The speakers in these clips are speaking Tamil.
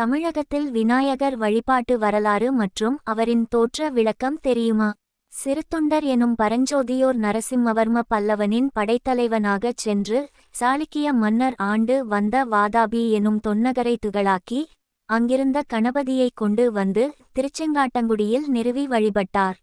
தமிழகத்தில் விநாயகர் வழிபாட்டு வரலாறு மற்றும் அவரின் தோற்ற விளக்கம் தெரியுமா? சிறுத்தொண்டர் எனும் பரஞ்சோதியோர் நரசிம்மவர்ம பல்லவனின் படைத்தலைவனாகச் சென்று சாளுக்கிய மன்னர் ஆண்டு வந்த வாதாபி எனும் தொன்னகரை துகளாக்கி அங்கிருந்த கணபதியைக் கொண்டு வந்து திருச்செங்காட்டங்குடியில் நிறுவி வழிபட்டார்.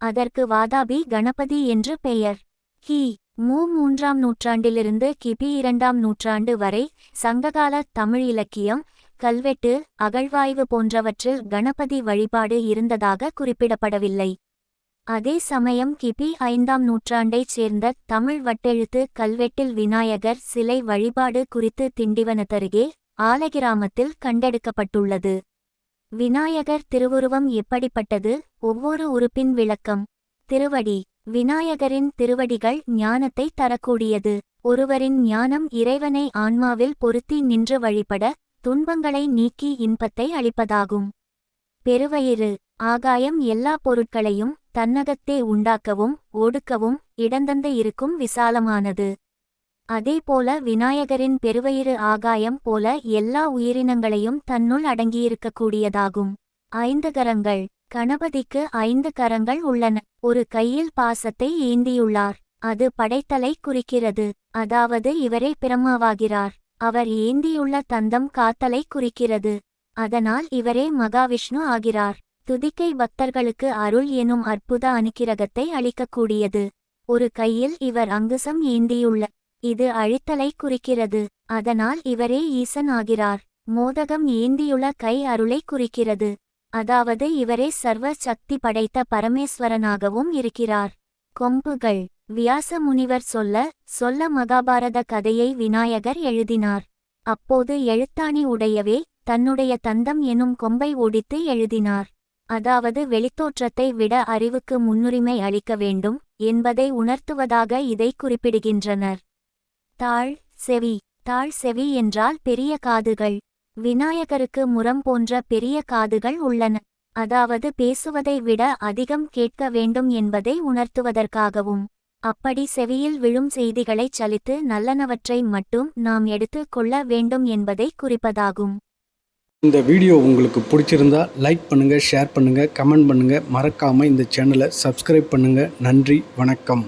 அதற்கு வாதாபி கணபதி என்று பெயர். கி மு. மூன்றாம் நூற்றாண்டிலிருந்து கிபி இரண்டாம் நூற்றாண்டு வரை சங்ககால தமிழ் இலக்கியம் கல்வெட்டு அகழ்வாய்வு போன்றவற்றில் கணபதி வழிபாடு இருந்ததாக குறிப்பிடப்படவில்லை. அதே சமயம் கிபி ஐந்தாம் நூற்றாண்டைச் சேர்ந்த தமிழ் வட்டெழுத்து கல்வெட்டில் விநாயகர் சிலை வழிபாடு குறித்து திண்டிவனத்தருகே ஆலகிராமத்தில் கண்டெடுக்கப்பட்டுள்ளது. விநாயகர் திருவுருவம் எப்படிப்பட்டது? ஒவ்வொரு உறுப்பின் விளக்கம். திருவடி. விநாயகரின் திருவடிகள் ஞானத்தை தரக்கூடியது. ஒருவரின் ஞானம் இறைவனை ஆன்மாவில் பொருத்தி நின்று வழிபட துன்பங்களை நீக்கி இன்பத்தை அளிப்பதாகும். பெருவயிறு ஆகாயம் எல்லா பொருட்களையும் தன்னகத்தே உண்டாக்கவும் ஒடுக்கவும் இடந்தந்த இருக்கும் விசாலமானது. அதேபோல விநாயகரின் பெருவயிறு ஆகாயம் போல எல்லா உயிரினங்களையும் தன்னுள் அடங்கியிருக்கக்கூடியதாகும். ஐந்து கரங்கள் கணபதிக்கு ஐந்து கரங்கள் உள்ளன. ஒரு கையில் பாசத்தை ஏந்தியுள்ளார். அது படைத்தலை குறிக்கிறது. அதாவது இவரே பிரம்மாவாகிறார். அவர் ஏந்தியுள்ள தந்தம் காத்தலை குறிக்கிறது. அதனால் இவரே மகாவிஷ்ணு ஆகிறார். துதிக்கை பக்தர்களுக்கு அருள் எனும் அற்புத அனுக்கிரகத்தை அளிக்கக்கூடியது. ஒரு கையில் இவர் அங்குசம் ஏந்தியுள்ள இது அழித்தலை குறிக்கிறது. அதனால் இவரே ஈசன் ஆகிறார். மோதகம் ஏந்தியுள்ள கை அருளை குறிக்கிறது. அதாவது இவரே சர்வ சக்தி படைத்த பரமேஸ்வரனாகவும் இருக்கிறார். கொம்புகள். வியாச முனிவர் சொல்ல சொல்ல மகாபாரத கதையை விநாயகர் எழுதினார். அப்போது எழுத்தாணி உடையவே தன்னுடைய தந்தம் எனும் கொம்பை ஒடித்து எழுதினார். அதாவது வெளித்தோற்றத்தை விட அறிவுக்கு முன்னுரிமை அளிக்க வேண்டும் என்பதை உணர்த்துவதாக இதை குறிப்பிடுகின்றனர். தாழ் செவி தாழ் செவி என்றால் பெரிய காதுகள். விநாயகருக்கு முரம் போன்ற பெரிய காதுகள் உள்ளன. அதாவது பேசுவதை விட அதிகம் கேட்க வேண்டும் என்பதை உணர்த்துவதற்காகவும். அப்படி செவியில் விழும் செய்திகளைச் சலித்து நல்லனவற்றை மட்டும் நாம் எடுத்து கொள்ள வேண்டும் என்பதை குறிப்பதாகும். இந்த வீடியோ உங்களுக்கு பிடிச்சிருந்தா லைக் பண்ணுங்கள் ஷேர் பண்ணுங்கள் கமெண்ட் பண்ணுங்கள் மறக்காமல் இந்த சேனலை சப்ஸ்கிரைப் பண்ணுங்கள் நன்றி வணக்கம்.